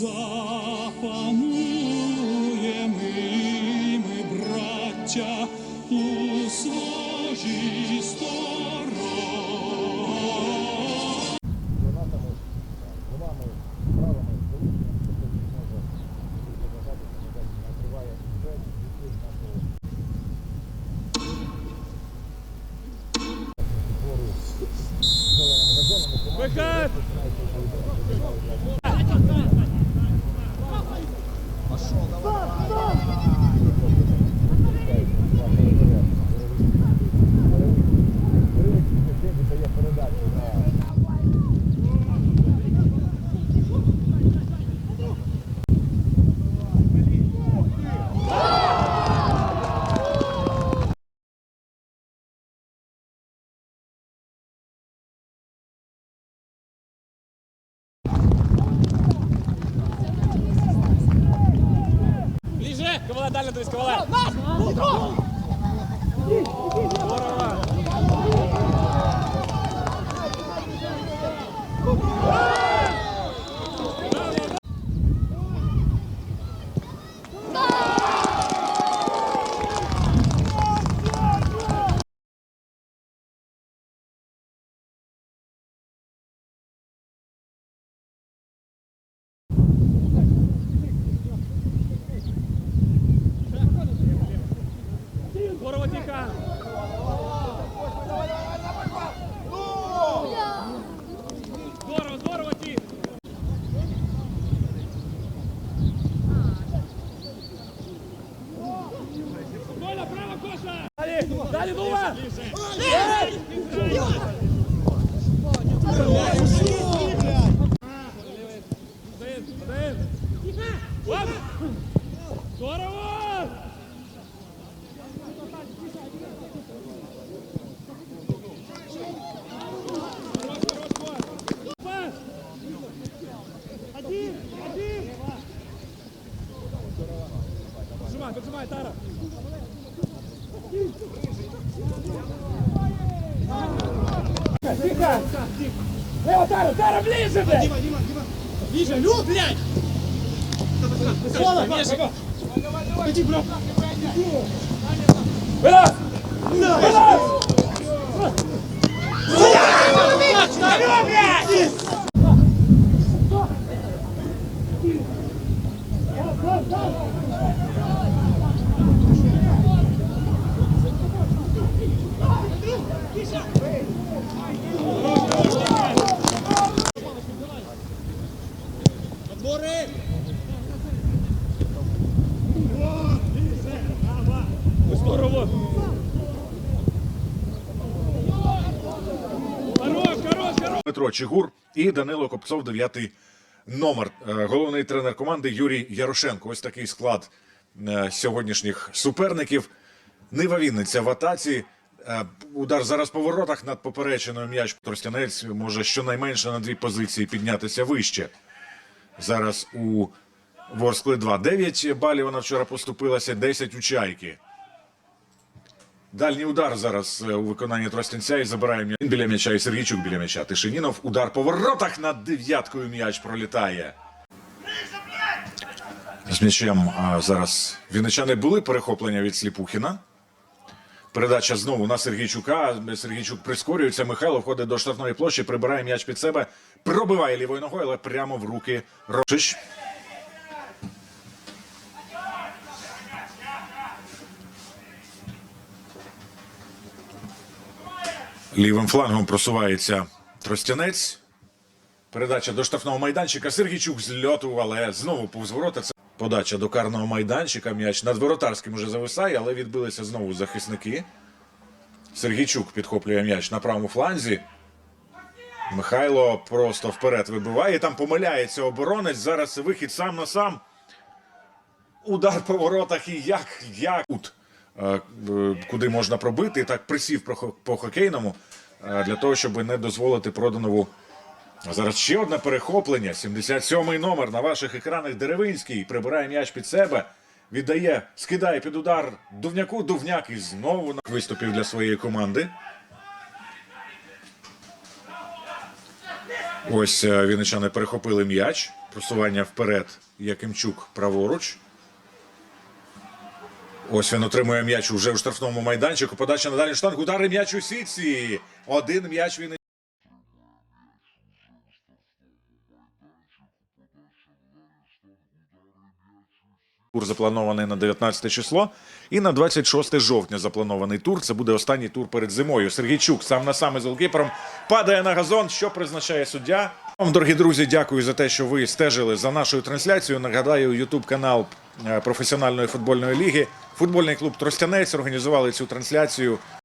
запануємо ми, браття, у своїй стороні. тобто він може заважати, накриває бюджет, відповідь нашого газонами. Вихід! Ближе! Ковала дальня, дивись, ковала! Здорово, тихо! Здорово, здорово, тихо! Коля, право, Коша! Далі, далі, Дума! Один, один! Оп! Здорово! Пас! Один, один! Поджимай, поджимай, Тара! Тихо! Лево, Тара, Тара, ближе, блядь! Дима, Дима, Дима! Ближе, Лю, блядь! Соло, Меша! Иди, бро! Вылаз! Вылаз! Здорово! Дмитро Чигур і Данило Копцов, дев'ятий номер. Е, Головний тренер команди Юрій Ярошенко. Ось такий склад е, сьогоднішніх суперників. Нива Вінниця в атаці. Е, Удар зараз по воротах над попереченою м'яч. Тростянець може щонайменше на дві позиції піднятися вище. Зараз у Ворскли 2. 9 балів вона вчора поступилася, 10 у чайки. Дальній удар зараз е, у виконанні Тростянця і забирає м'яч біля м'яча і Сергійчук біля м'яча. Тишинінов. Удар по воротах над дев'яткою м'яч пролітає. З м'ячем зараз вінничани були перехоплення від Сліпухіна. Передача знову на Сергійчука. Сергійчук прискорюється. Михайло входить до штрафної площі, прибирає м'яч під себе, пробиває лівою ногою, але прямо в руки Рошич. Лівим флангом просувається Тростянець. Передача до штрафного майданчика. Сергійчук зльотував, але знову повз. Це подача до карного майданчика. М'яч над воротарським уже зависає, але відбилися знову захисники. Сергійчук підхоплює м'яч на правому фланзі. Михайло просто вперед вибиває. Там помиляється оборонець. Зараз вихід сам на сам. Удар по воротах і як, як куди можна пробити. Так присів по хокейному е, для того, щоб не дозволити Проданову. Зараз ще одне перехоплення. 77-й номер на ваших екранах Деревинський прибирає м'яч під себе. Віддає, скидає під удар Дувняку. Дувняк і знову на виступів для своєї команди. Ось е, вінничани перехопили м'яч. Просування вперед. Якимчук праворуч. Ось він отримує м'яч уже у штрафному майданчику. Подача на дальній штанг. Удари м'яч у сітці. Один м'яч він. Тур запланований на 19 число. І на 26 жовтня запланований тур. Це буде останній тур перед зимою. Сергійчук сам на сам із голкіпером падає на газон. Що призначає суддя? Вам, дорогі друзі, дякую за те, що ви стежили за нашою трансляцією. Нагадаю, Ютуб канал е, професіональної футбольної ліги. Футбольний клуб Тростянець організували цю трансляцію